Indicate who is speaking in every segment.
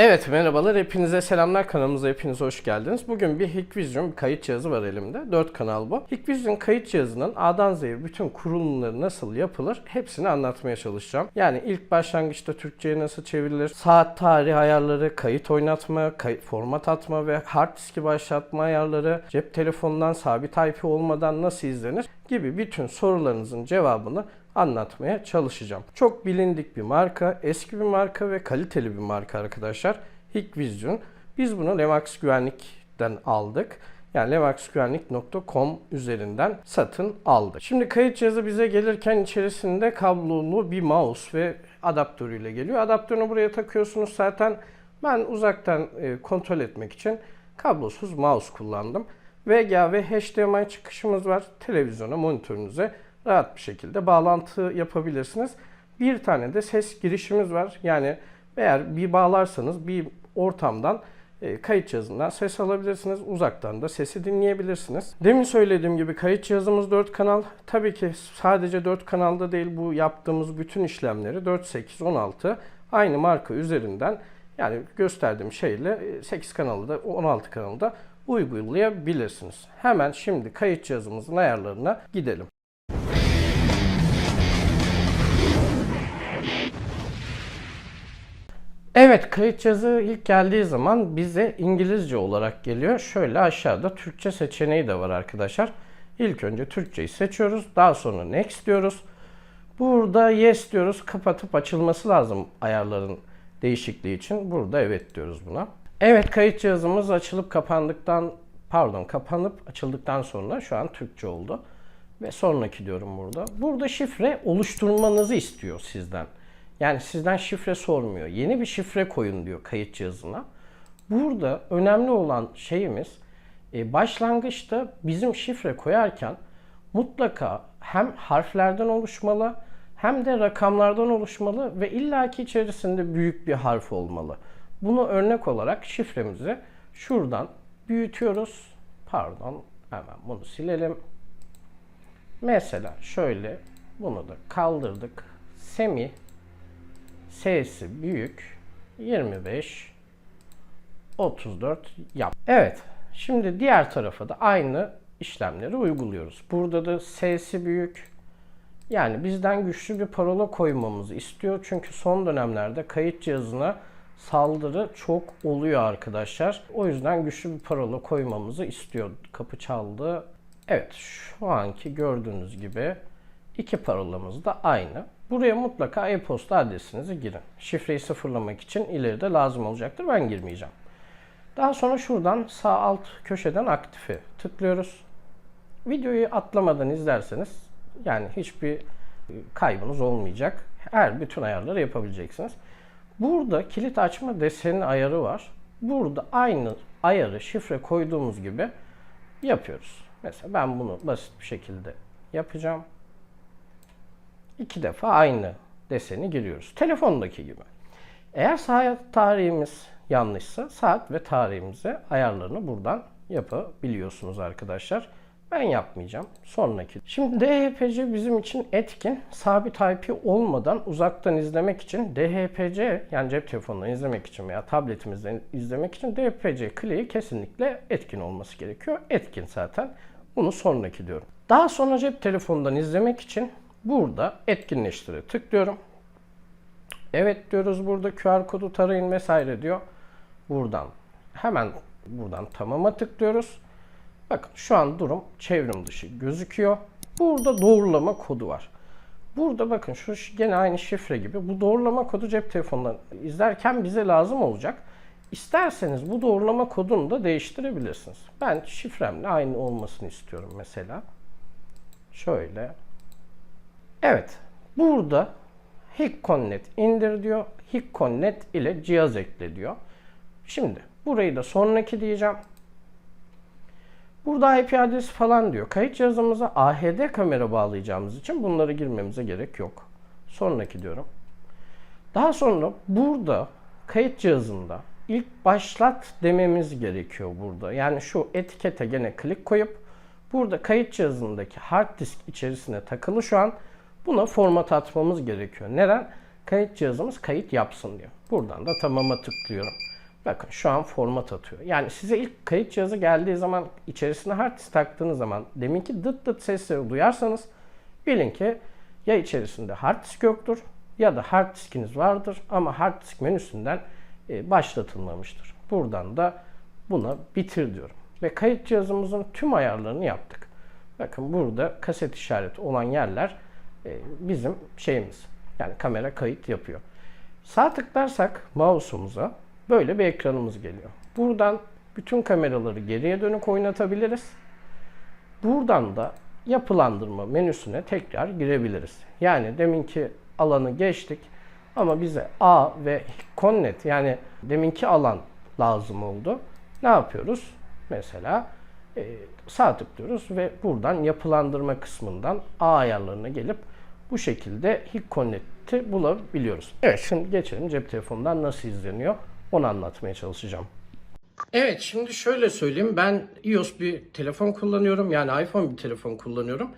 Speaker 1: Evet merhabalar hepinize selamlar kanalımıza hepiniz hoş geldiniz. Bugün bir Hikvision kayıt cihazı var elimde. 4 kanal bu. Hikvision kayıt cihazının A'dan Z'ye bütün kurulumları nasıl yapılır hepsini anlatmaya çalışacağım. Yani ilk başlangıçta Türkçe'ye nasıl çevrilir, saat tarih ayarları, kayıt oynatma, kayıt, format atma ve hard diski başlatma ayarları, cep telefonundan sabit IP olmadan nasıl izlenir gibi bütün sorularınızın cevabını anlatmaya çalışacağım. Çok bilindik bir marka, eski bir marka ve kaliteli bir marka arkadaşlar. Hikvision. Biz bunu Lemax Güvenlik'ten aldık. Yani lemaxgüvenlik.com üzerinden satın aldık. Şimdi kayıt cihazı bize gelirken içerisinde kablolu bir mouse ve adaptörüyle geliyor. Adaptörünü buraya takıyorsunuz zaten. Ben uzaktan e, kontrol etmek için kablosuz mouse kullandım. VGA ve HDMI çıkışımız var. Televizyona, monitörünüze rahat bir şekilde bağlantı yapabilirsiniz. Bir tane de ses girişimiz var. Yani eğer bir bağlarsanız bir ortamdan e, kayıt cihazından ses alabilirsiniz. Uzaktan da sesi dinleyebilirsiniz. Demin söylediğim gibi kayıt cihazımız 4 kanal. Tabii ki sadece 4 kanalda değil bu yaptığımız bütün işlemleri 4, 8, 16 aynı marka üzerinden yani gösterdiğim şeyle 8 kanalı da 16 kanalı da uygulayabilirsiniz. Hemen şimdi kayıt cihazımızın ayarlarına gidelim. Evet, kayıt cihazı ilk geldiği zaman bize İngilizce olarak geliyor. Şöyle aşağıda Türkçe seçeneği de var arkadaşlar. İlk önce Türkçeyi seçiyoruz. Daha sonra Next diyoruz. Burada Yes diyoruz. Kapatıp açılması lazım ayarların değişikliği için. Burada Evet diyoruz buna. Evet, kayıt cihazımız açılıp kapandıktan pardon kapanıp açıldıktan sonra şu an Türkçe oldu. Ve sonraki diyorum burada. Burada şifre oluşturmanızı istiyor sizden. Yani sizden şifre sormuyor. Yeni bir şifre koyun diyor kayıt cihazına. Burada önemli olan şeyimiz e, başlangıçta bizim şifre koyarken mutlaka hem harflerden oluşmalı hem de rakamlardan oluşmalı ve illaki içerisinde büyük bir harf olmalı. Bunu örnek olarak şifremizi şuradan büyütüyoruz. Pardon hemen bunu silelim. Mesela şöyle bunu da kaldırdık. Semi S'si büyük 25 34 yap. Evet. Şimdi diğer tarafa da aynı işlemleri uyguluyoruz. Burada da S'si büyük. Yani bizden güçlü bir parola koymamızı istiyor. Çünkü son dönemlerde kayıt cihazına saldırı çok oluyor arkadaşlar. O yüzden güçlü bir parola koymamızı istiyor. Kapı çaldı. Evet şu anki gördüğünüz gibi iki parolamız da aynı. Buraya mutlaka e-posta adresinizi girin. Şifreyi sıfırlamak için ileride lazım olacaktır. Ben girmeyeceğim. Daha sonra şuradan sağ alt köşeden aktife tıklıyoruz. Videoyu atlamadan izlerseniz yani hiçbir kaybınız olmayacak. Her bütün ayarları yapabileceksiniz. Burada kilit açma deseni ayarı var. Burada aynı ayarı şifre koyduğumuz gibi yapıyoruz. Mesela ben bunu basit bir şekilde yapacağım iki defa aynı deseni giriyoruz. Telefondaki gibi. Eğer saat tarihimiz yanlışsa saat ve tarihimize ayarlarını buradan yapabiliyorsunuz arkadaşlar. Ben yapmayacağım. Sonraki. Şimdi DHPC bizim için etkin. Sabit IP olmadan uzaktan izlemek için DHPC yani cep telefonundan izlemek için veya tabletimizden izlemek için DHPC kliği kesinlikle etkin olması gerekiyor. Etkin zaten. Bunu sonraki diyorum. Daha sonra cep telefonundan izlemek için Burada etkinleştire tıklıyorum. Evet diyoruz burada QR kodu tarayın vesaire diyor. Buradan hemen buradan tamama tıklıyoruz. Bakın şu an durum çevrim dışı gözüküyor. Burada doğrulama kodu var. Burada bakın şu gene aynı şifre gibi bu doğrulama kodu cep telefonundan izlerken bize lazım olacak. İsterseniz bu doğrulama kodunu da değiştirebilirsiniz. Ben şifremle aynı olmasını istiyorum mesela. Şöyle Evet. Burada HickConnect indir diyor. HickConnect ile cihaz ekle diyor. Şimdi burayı da sonraki diyeceğim. Burada IP adresi falan diyor. Kayıt cihazımıza AHD kamera bağlayacağımız için bunları girmemize gerek yok. Sonraki diyorum. Daha sonra burada kayıt cihazında ilk başlat dememiz gerekiyor burada. Yani şu etikete gene klik koyup burada kayıt cihazındaki hard disk içerisine takılı şu an Buna format atmamız gerekiyor. Neden? Kayıt cihazımız kayıt yapsın diyor. Buradan da tamama tıklıyorum. Bakın şu an format atıyor. Yani size ilk kayıt cihazı geldiği zaman içerisine hard disk taktığınız zaman deminki dıt dıt sesleri duyarsanız bilin ki ya içerisinde hard disk yoktur ya da hard diskiniz vardır ama hard disk menüsünden e, başlatılmamıştır. Buradan da buna bitir diyorum. Ve kayıt cihazımızın tüm ayarlarını yaptık. Bakın burada kaset işareti olan yerler e, bizim şeyimiz. Yani kamera kayıt yapıyor. Sağ tıklarsak mouse'umuza böyle bir ekranımız geliyor. Buradan bütün kameraları geriye dönük oynatabiliriz. Buradan da yapılandırma menüsüne tekrar girebiliriz. Yani deminki alanı geçtik ama bize A ve Connect yani deminki alan lazım oldu. Ne yapıyoruz? Mesela e, sağ tıklıyoruz ve buradan yapılandırma kısmından A ayarlarına gelip bu şekilde Hick Connect'i bulabiliyoruz. Evet şimdi geçelim cep telefonundan nasıl izleniyor onu anlatmaya çalışacağım. Evet şimdi şöyle söyleyeyim ben iOS bir telefon kullanıyorum yani iPhone bir telefon kullanıyorum.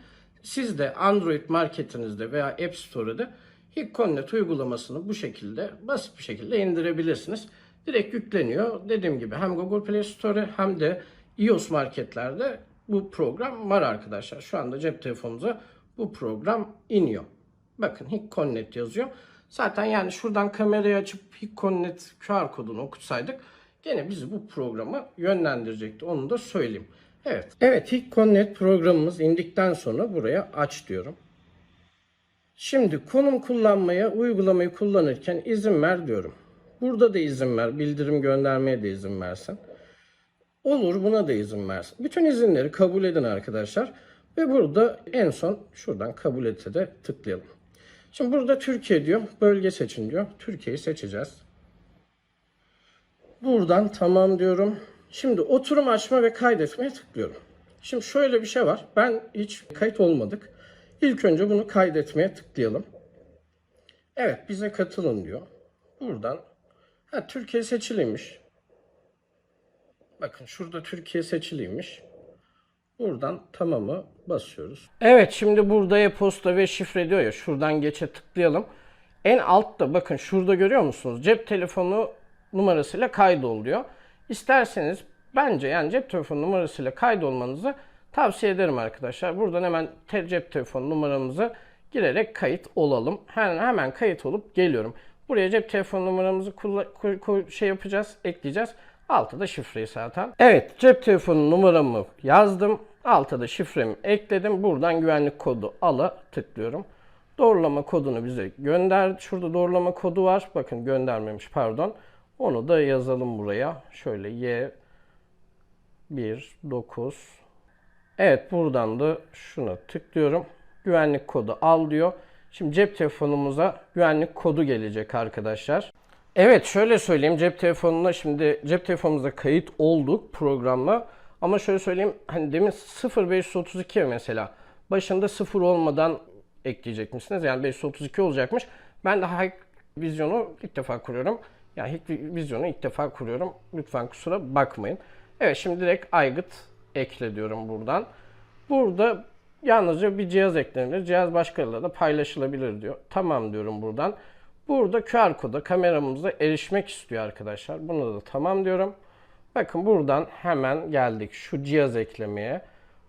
Speaker 1: Siz de Android marketinizde veya App Store'da Hick Connect uygulamasını bu şekilde basit bir şekilde indirebilirsiniz. Direkt yükleniyor. Dediğim gibi hem Google Play Store hem de iOS marketlerde bu program var arkadaşlar. Şu anda cep telefonunuza bu program iniyor. Bakın Hick Connect yazıyor. Zaten yani şuradan kamerayı açıp Hick Connect QR kodunu okutsaydık gene bizi bu programa yönlendirecekti. Onu da söyleyeyim. Evet. Evet Hick Connect programımız indikten sonra buraya aç diyorum. Şimdi konum kullanmaya uygulamayı kullanırken izin ver diyorum. Burada da izin ver. Bildirim göndermeye de izin versin. Olur buna da izin versin. Bütün izinleri kabul edin arkadaşlar. Ve burada en son şuradan kabul ete de tıklayalım. Şimdi burada Türkiye diyor. Bölge seçin diyor. Türkiye'yi seçeceğiz. Buradan tamam diyorum. Şimdi oturum açma ve kaydetmeye tıklıyorum. Şimdi şöyle bir şey var. Ben hiç kayıt olmadık. İlk önce bunu kaydetmeye tıklayalım. Evet bize katılın diyor. Buradan ha, Türkiye seçiliymiş. Bakın şurada Türkiye seçiliymiş. Buradan tamamı basıyoruz. Evet şimdi burada e-posta ve şifre diyor ya şuradan geçe tıklayalım. En altta bakın şurada görüyor musunuz? Cep telefonu numarasıyla kaydol diyor. İsterseniz bence yani cep telefonu numarasıyla kaydolmanızı tavsiye ederim arkadaşlar. Buradan hemen te- cep telefonu numaramızı girerek kayıt olalım. Hemen, hemen kayıt olup geliyorum. Buraya cep telefonu numaramızı şey yapacağız, ekleyeceğiz. Altta da şifreyi zaten. Evet cep telefonu numaramı yazdım. Altta da şifremi ekledim. Buradan güvenlik kodu ala tıklıyorum. Doğrulama kodunu bize gönder. Şurada doğrulama kodu var. Bakın göndermemiş pardon. Onu da yazalım buraya. Şöyle Y 1 9 Evet buradan da şuna tıklıyorum. Güvenlik kodu al diyor. Şimdi cep telefonumuza güvenlik kodu gelecek arkadaşlar. Evet şöyle söyleyeyim cep telefonuna şimdi cep telefonumuza kayıt olduk programla. Ama şöyle söyleyeyim hani demin 0532 mesela başında 0 olmadan ekleyecek misiniz? Yani 532 olacakmış. Ben de Hike Vizyon'u ilk defa kuruyorum. Yani Hike Vizyon'u ilk defa kuruyorum. Lütfen kusura bakmayın. Evet şimdi direkt aygıt ekle diyorum buradan. Burada yalnızca bir cihaz eklenebilir. Cihaz başkalarıyla da paylaşılabilir diyor. Tamam diyorum buradan. Burada QR koda kameramıza erişmek istiyor arkadaşlar. Buna da tamam diyorum. Bakın buradan hemen geldik şu cihaz eklemeye.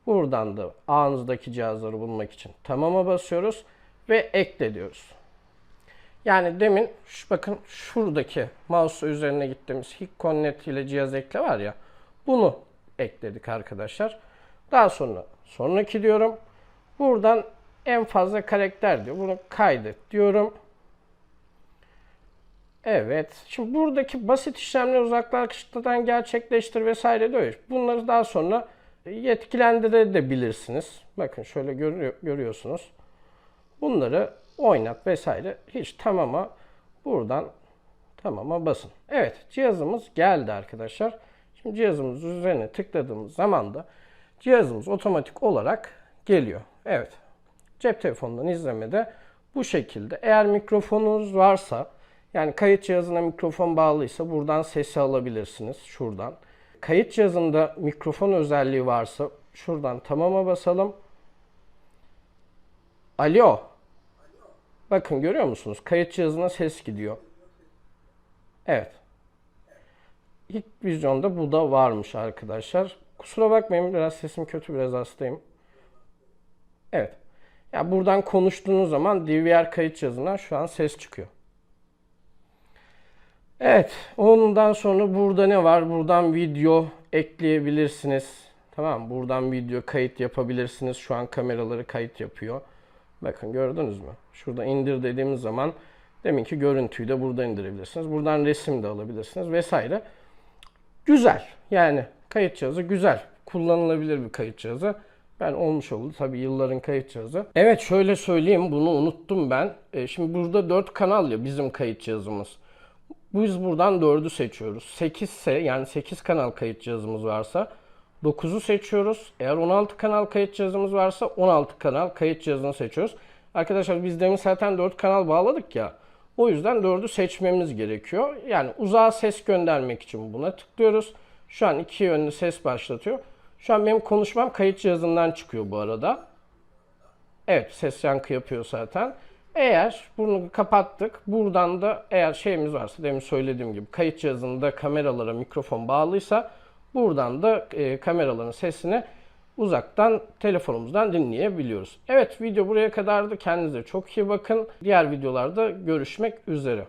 Speaker 1: Buradan da ağınızdaki cihazları bulmak için tamama basıyoruz ve ekle diyoruz. Yani demin şu, bakın şuradaki mouse üzerine gittiğimiz Hick Connect ile cihaz ekle var ya bunu ekledik arkadaşlar. Daha sonra sonraki diyorum. Buradan en fazla karakter diyor. Bunu kaydet diyorum. Evet. Şimdi buradaki basit işlemleri uzaklaştırmadan gerçekleştir vesaire diyor. Bunları daha sonra yetkilendirebilirsiniz. Bakın şöyle görüyor, görüyorsunuz. Bunları oynat vesaire. Hiç tamama buradan tamama basın. Evet cihazımız geldi arkadaşlar. Şimdi cihazımız üzerine tıkladığımız zaman da cihazımız otomatik olarak geliyor. Evet. Cep telefonundan izlemede bu şekilde. Eğer mikrofonunuz varsa yani kayıt cihazına mikrofon bağlıysa buradan sesi alabilirsiniz şuradan. Kayıt cihazında mikrofon özelliği varsa şuradan tamama basalım. Alo. Bakın görüyor musunuz? Kayıt cihazına ses gidiyor. Evet. İlk vizyonda bu da varmış arkadaşlar. Kusura bakmayın biraz sesim kötü biraz hastayım. Evet. Ya buradan konuştuğunuz zaman DVR kayıt cihazından şu an ses çıkıyor. Evet. Ondan sonra burada ne var? Buradan video ekleyebilirsiniz. Tamam? Buradan video kayıt yapabilirsiniz. Şu an kameraları kayıt yapıyor. Bakın gördünüz mü? Şurada indir dediğimiz zaman deminki görüntüyü de burada indirebilirsiniz. Buradan resim de alabilirsiniz vesaire. Güzel. Yani kayıt cihazı güzel. Kullanılabilir bir kayıt cihazı. Ben olmuş oldu tabii yılların kayıt cihazı. Evet şöyle söyleyeyim bunu unuttum ben. E, şimdi burada 4 kanal ya bizim kayıt cihazımız. Biz buradan 4'ü seçiyoruz. 8 ise yani 8 kanal kayıt cihazımız varsa 9'u seçiyoruz. Eğer 16 kanal kayıt cihazımız varsa 16 kanal kayıt cihazını seçiyoruz. Arkadaşlar biz demin zaten 4 kanal bağladık ya. O yüzden 4'ü seçmemiz gerekiyor. Yani uzağa ses göndermek için buna tıklıyoruz. Şu an iki yönlü ses başlatıyor. Şu an benim konuşmam kayıt cihazından çıkıyor bu arada. Evet ses yankı yapıyor zaten. Eğer bunu kapattık. Buradan da eğer şeyimiz varsa demin söylediğim gibi kayıt cihazında kameralara mikrofon bağlıysa buradan da e, kameraların sesini uzaktan telefonumuzdan dinleyebiliyoruz. Evet video buraya kadardı. Kendinize çok iyi bakın. Diğer videolarda görüşmek üzere.